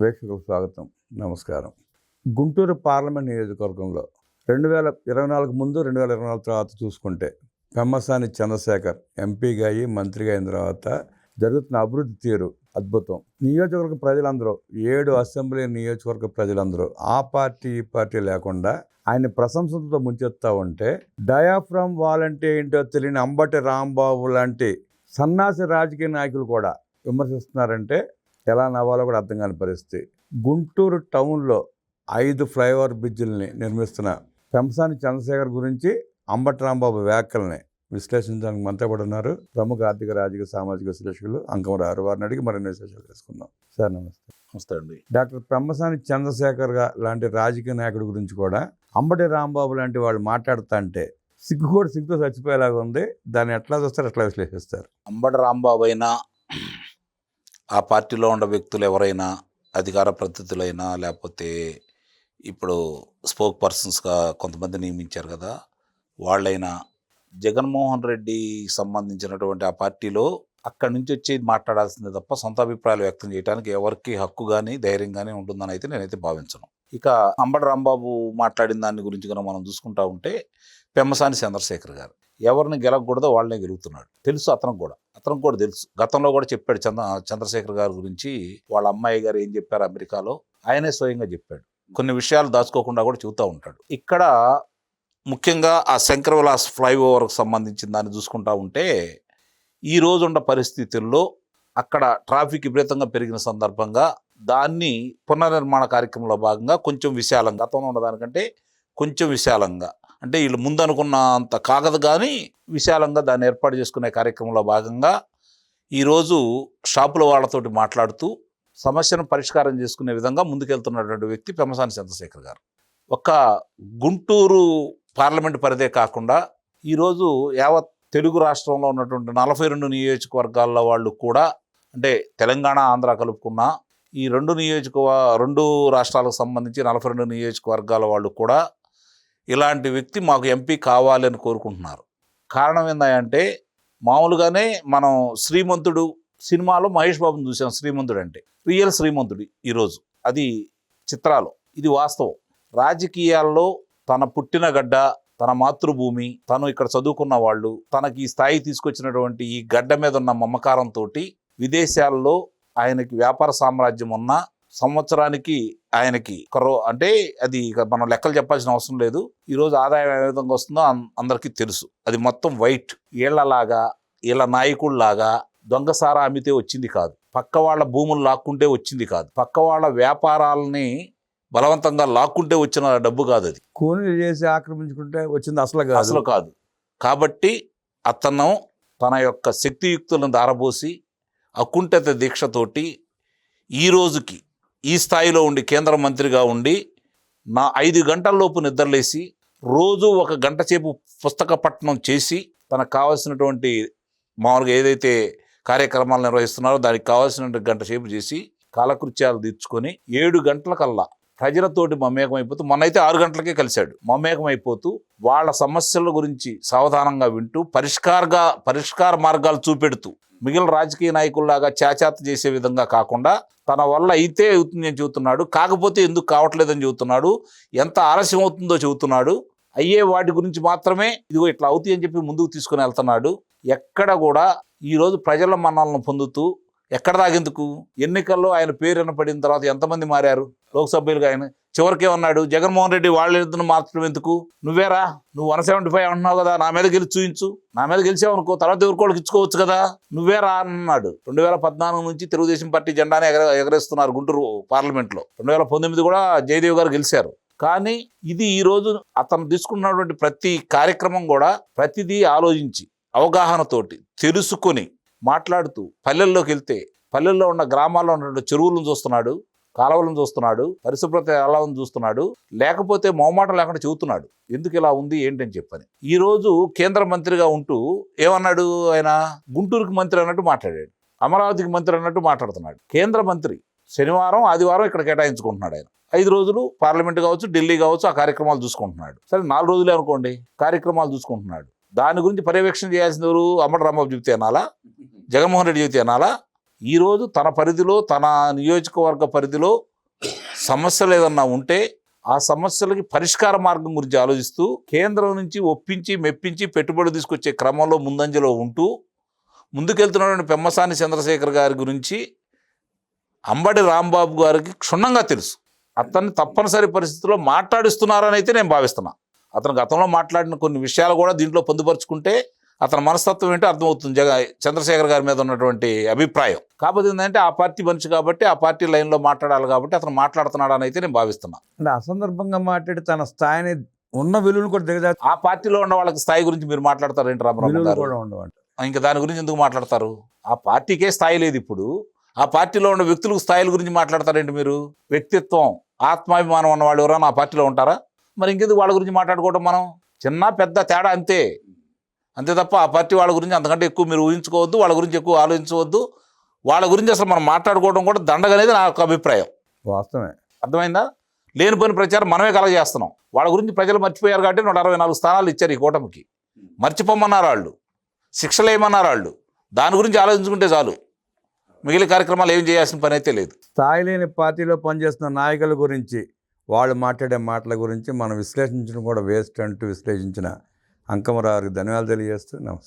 వీక్షకులకు స్వాగతం. నమస్కారం. గుంటూరు పార్లమెంట్ నియోజకవర్గంలో రెండు వేల ఇరవై నాలుగు ముందు రెండు వేల ఇరవై నాలుగు తర్వాత చూసుకుంటే పెమ్మసాని చంద్రశేఖర్ ఎంపీగా అయ్యి మంత్రిగా అయిన తర్వాత జరుగుతున్న అభివృద్ధి తీరు అద్భుతం. నియోజకవర్గ ప్రజలందరూ ఏడు అసెంబ్లీ నియోజకవర్గ ప్రజలందరూ ఆ పార్టీ ఈ పార్టీ లేకుండా ఆయన ప్రశంసలతో ముంచెత్తా ఉంటే డయాఫ్రమ్ వాలంటీ ఏంటో తెలియని అంబటి రాంబాబు లాంటి సన్నాసి రాజకీయ నాయకులు కూడా విమర్శిస్తున్నారంటే ఎలా నవ్వాలో కూడా అర్థం కాని పరిస్థితి. గుంటూరు టౌన్లో ఐదు ఫ్లైఓవర్ బ్రిడ్జిల్ని నిర్మిస్తున్న పెంసాని చంద్రశేఖర్ గురించి అంబటి రాంబాబు వ్యాఖ్యల్ని విశ్లేషించడానికి మనతో కూడా ఉన్నారు. ప్రముఖ ఆర్థిక రాజకీయ సామాజిక విశ్లేషకులు అంకమరారు వారిని అడిగి మరిన్ని విశేషాలు తెలుసుకుందాం. సార్ నమస్తే. నమస్తే అండి. డాక్టర్ పెమ్మసాని చంద్రశేఖర్గా లాంటి రాజకీయ నాయకుడి గురించి కూడా అంబటి రాంబాబు లాంటి వాళ్ళు మాట్లాడుతా అంటే సిగ్గు కూడా సిగ్గుతో చచ్చిపోయేలాగా ఉంది. దాన్ని ఎట్లా చూస్తారు ఎట్లా విశ్లేషిస్తారు? అంబటి రాంబాబు అయినా ఆ పార్టీలో ఉన్న వ్యక్తులు ఎవరైనా అధికార ప్రతినిధులైనా లేకపోతే ఇప్పుడు స్పోక్ పర్సన్స్గా కొంతమంది నియమించారు కదా వాళ్ళైనా జగన్మోహన్ రెడ్డి సంబంధించినటువంటి ఆ పార్టీలో అక్కడి నుంచి వచ్చి మాట్లాడాల్సిందే తప్ప సొంత అభిప్రాయాలు వ్యక్తం చేయడానికి ఎవరికి హక్కు కానీ ధైర్యం కానీ ఉంటుందని అయితే నేనైతే భావించను. ఇక అంబడ రాంబాబు మాట్లాడిన దాని గురించి కనుక మనం చూసుకుంటా ఉంటే పెమ్మసాని చంద్రశేఖర్ గారు. ఎవరిని గెలవకూడదో వాళ్ళనే గెలుగుతున్నాడు. తెలుసు అతనికి కూడా. అతనికి కూడా తెలుసు. గతంలో కూడా చెప్పాడు చంద్ర చంద్రశేఖర్ గారి గురించి. వాళ్ళ అమ్మాయి గారు ఏం చెప్పారు అమెరికాలో? ఆయనే స్వయంగా చెప్పాడు. కొన్ని విషయాలు దాచుకోకుండా కూడా చెబుతూ ఉంటాడు. ఇక్కడ ముఖ్యంగా ఆ శంకర్ విలాస్ ఫ్లైఓవర్కి సంబంధించిన దాన్ని చూసుకుంటా ఉంటే ఈ రోజున్న పరిస్థితుల్లో అక్కడ ట్రాఫిక్ విపరీతంగా పెరిగిన సందర్భంగా దాన్ని పునర్నిర్మాణ కార్యక్రమంలో భాగంగా కొంచెం విశాలంగా గతంలో ఉన్నదానికంటే కొంచెం విశాలంగా అంటే వీళ్ళు ముందు అనుకున్నంత కాగదు కానీ విశాలంగా దాన్ని ఏర్పాటు చేసుకునే కార్యక్రమంలో భాగంగా ఈరోజు షాపుల వాళ్ళతోటి మాట్లాడుతూ సమస్యను పరిష్కారం చేసుకునే విధంగా ముందుకెళ్తున్నటువంటి వ్యక్తి పెమసాని చంద్రశేఖర్ గారు. ఒక గుంటూరు పార్లమెంట్ పరిధే కాకుండా ఈరోజు యావత్ తెలుగు రాష్ట్రంలో ఉన్నటువంటి నలభై రెండు నియోజకవర్గాల వాళ్ళు కూడా అంటే తెలంగాణ ఆంధ్ర కలుపుకున్న ఈ రెండు నియోజకవ రెండు రాష్ట్రాలకు సంబంధించి నలభై రెండు నియోజకవర్గాల వాళ్ళు కూడా ఇలాంటి వ్యక్తి మాకు ఎంపీ కావాలని కోరుకుంటున్నారు. కారణం ఏందంటే మామూలుగానే మనం శ్రీమంతుడు సినిమాలో మహేష్ బాబుని చూసాం శ్రీమంతుడు అంటే రియల్ శ్రీమంతుడు ఈరోజు. అది చిత్రాలు. ఇది వాస్తవం. రాజకీయాల్లో తన పుట్టిన గడ్డ తన మాతృభూమి తను ఇక్కడ చదువుకున్న వాళ్ళు తనకి ఈ స్థాయి తీసుకొచ్చినటువంటి ఈ గడ్డ మీద ఉన్న మమకారంతో విదేశాల్లో ఆయనకి వ్యాపార సామ్రాజ్యం ఉన్న సంవత్సరానికి ఆయనకి ఒక రో అంటే అది మనం లెక్కలు చెప్పాల్సిన అవసరం లేదు. ఈరోజు ఆదాయం ఏ విధంగా వస్తుందో అందరికీ తెలుసు. అది మొత్తం వైట్. వీళ్ళలాగా వీళ్ళ నాయకుల్లాగా దొంగసారా అమ్మితే వచ్చింది కాదు. పక్క వాళ్ళ భూములు లాక్కుంటే వచ్చింది కాదు. పక్క వాళ్ళ వ్యాపారాలని బలవంతంగా లాక్కుంటే వచ్చిన డబ్బు కాదు అది. కూలీలు చేసి ఆక్రమించుకుంటే వచ్చింది అసలు కాదు. అసలు కాదు. కాబట్టి అతను తన యొక్క శక్తియుక్తులను దారబోసి అకుంఠిత దీక్షతోటి ఈ రోజుకి ఈ స్థాయిలో ఉండి కేంద్ర మంత్రిగా ఉండి నా ఐదు గంటల్లోపు నిద్రలేసి రోజు ఒక గంట సేపు పుస్తక పట్టణం చేసి తనకు కావాల్సినటువంటి మామూలుగా ఏదైతే కార్యక్రమాలు నిర్వహిస్తున్నారో దానికి కావాల్సిన గంట సేపు చేసి కాలకృత్యాలు తీర్చుకొని ఏడు గంటలకల్లా ప్రజలతోటి మమేకం అయిపోతూ మొన్నైతే ఆరు గంటలకే కలిశాడు. మమేకం అయిపోతూ వాళ్ళ సమస్యల గురించి సావధానంగా వింటూ పరిష్కారగా పరిష్కార మార్గాలు చూపెడుతూ మిగిలిన రాజకీయ నాయకుల్లాగా చాచాత చేసే విధంగా కాకుండా తన వల్ల అయితే అవుతుందని చెబుతున్నాడు. కాకపోతే ఎందుకు కావట్లేదని చెబుతున్నాడు. ఎంత ఆలస్యం అవుతుందో చెబుతున్నాడు. అయ్యే వాటి గురించి మాత్రమే ఇదిగో ఇట్లా అవుతాయి అని చెప్పి ముందుకు తీసుకుని వెళ్తున్నాడు. ఎక్కడ కూడా ఈరోజు ప్రజల మన్నలను పొందుతూ ఎక్కడ దాగెందుకు? ఎన్నికల్లో ఆయన పేరు వినపడిన తర్వాత ఎంతమంది మారారు? లోక్సభ్యులుగా ఆయన చివరికే ఉన్నాడు. జగన్మోహన్ రెడ్డి వాళ్ళ ఇద్దరు మార్చడం ఎందుకు? నువ్వేరా? నువ్వు వన్ సెవెంటీ ఫైవ్ అంటున్నావు కదా నా మీద గెలిచి చూయించు. నా మీద గెలిచావనుకో తర్వాత ఎవరికోళ్ళకి ఇచ్చుకోవచ్చు కదా? నువ్వేరా అన్నాడు. రెండు వేల పద్నాలుగు నుంచి తెలుగుదేశం పార్టీ జెండానే ఎగర ఎగరేస్తున్నారు గుంటూరు పార్లమెంట్లో. రెండు వేల పంతొమ్మిది కూడా జయదేవ్ గారు గెలిచారు. కానీ ఇది ఈరోజు అతను తీసుకున్నటువంటి ప్రతి కార్యక్రమం కూడా ప్రతిదీ ఆలోచించి అవగాహనతోటి తెలుసుకొని మాట్లాడుతూ పల్లెల్లోకి వెళ్తే పల్లెల్లో ఉన్న గ్రామాల్లో ఉన్నటువంటి చెరువులను చూస్తున్నాడు. కాలువలను చూస్తున్నాడు పరిశుభ్రత ఎలా ఉంది చూస్తున్నాడు లేకపోతే మౌమాట లేకుండా చెబుతున్నాడు. ఎందుకు ఇలా ఉంది ఏంటని చెప్పని. ఈ రోజు కేంద్ర మంత్రిగా ఉంటూ ఏమన్నాడు ఆయన? గుంటూరుకి మంత్రి అన్నట్టు మాట్లాడాడు అమరావతికి మంత్రి అన్నట్టు మాట్లాడుతున్నాడు. కేంద్ర మంత్రి శనివారం ఆదివారం ఇక్కడ కేటాయించుకుంటున్నాడు ఆయన. ఐదు రోజులు పార్లమెంట్ కావచ్చు ఢిల్లీ కావచ్చు ఆ కార్యక్రమాలు చూసుకుంటున్నాడు. సరే నాలుగు రోజులే అనుకోండి కార్యక్రమాలు చూసుకుంటున్నాడు. దాని గురించి పర్యవేక్షణ చేయాల్సిన ఎవరు? అమ్మడు రాంబాబు చెబితే అనాలా? జగన్మోహన్ రెడ్డి చెబితే అనాలా? ఈరోజు తన పరిధిలో తన నియోజకవర్గ పరిధిలో సమస్యలు ఏదన్నా ఉంటే ఆ సమస్యలకి పరిష్కార మార్గం గురించి ఆలోచిస్తూ కేంద్రం నుంచి ఒప్పించి మెప్పించి పెట్టుబడి తీసుకొచ్చే క్రమంలో ముందంజలో ఉంటూ ముందుకెళ్తున్నటువంటి పెమ్మసాని చంద్రశేఖర్ గారి గురించి అంబడి రాంబాబు గారికి క్షుణ్ణంగా తెలుసు. అతన్ని తప్పనిసరి పరిస్థితుల్లో మాట్లాడిస్తున్నారని అయితే నేను భావిస్తున్నా. అతను గతంలో మాట్లాడిన కొన్ని విషయాలు కూడా దీంట్లో పొందుపరుచుకుంటే అతని మనస్తత్వం ఏంటో అర్థమవుతుంది. జగ చంద్రశేఖర్ గారి మీద ఉన్నటువంటి అభిప్రాయం. కాకపోతే ఏంటంటే ఆ పార్టీ మనిషి కాబట్టి ఆ పార్టీ లైన్లో మాట్లాడాలి కాబట్టి అతను మాట్లాడుతున్నాడని అయితే నేను భావిస్తున్నా. అంటే అసందర్భంగా మాట్లాడి తన స్థాయిని ఉన్న విలువలు కూడా దిగజా ఆ పార్టీలో ఉన్న వాళ్ళకి స్థాయి గురించి మీరు మాట్లాడతారు ఏంటి రామరావు కూడా ఉండవంట ఇంకా దాని గురించి ఎందుకు మాట్లాడతారు? ఆ పార్టీకే స్థాయి లేదు ఇప్పుడు. ఆ పార్టీలో ఉన్న వ్యక్తులకు స్థాయిల గురించి మాట్లాడతారేంటి మీరు? వ్యక్తిత్వం ఆత్మాభిమానం ఉన్న వాళ్ళు ఎవరైనా ఆ పార్టీలో ఉంటారా? మరి ఇంకెందుకు వాళ్ళ గురించి మాట్లాడుకోవడం మనం? చిన్న పెద్ద తేడా అంతే. అంతే తప్ప ఆ పార్టీ వాళ్ళ గురించి అంతకంటే ఎక్కువ మీరు ఊహించుకోవద్దు వాళ్ళ గురించి ఎక్కువ ఆలోచించవద్దు. వాళ్ళ గురించి అసలు మనం మాట్లాడుకోవడం కూడా దండగనేది నా యొక్క అభిప్రాయం. వాస్తవమే. అర్థమైందా? లేని పని ప్రచారం మనమే కలగ చేస్తున్నాం వాళ్ళ గురించి ప్రజలు మర్చిపోయారు కాబట్టి నూట అరవై నాలుగు స్థానాలు ఇచ్చారు ఈ కూటమికి. మర్చిపోమన్నారు వాళ్ళు. శిక్షలు ఏమన్నారు వాళ్ళు? దాని గురించి ఆలోచించుకుంటే చాలు. మిగిలిన కార్యక్రమాలు ఏం చేయాల్సిన పని అయితే లేదు. స్థాయి లేని పార్టీలో పనిచేస్తున్న నాయకుల గురించి వాళ్ళు మాట్లాడే మాటల గురించి మనం విశ్లేషించడం కూడా వేస్ట్ అంటూ విశ్లేషించిన అంకమరారికి ధన్యవాదాలు తెలియజేస్తూ నమస్కారం.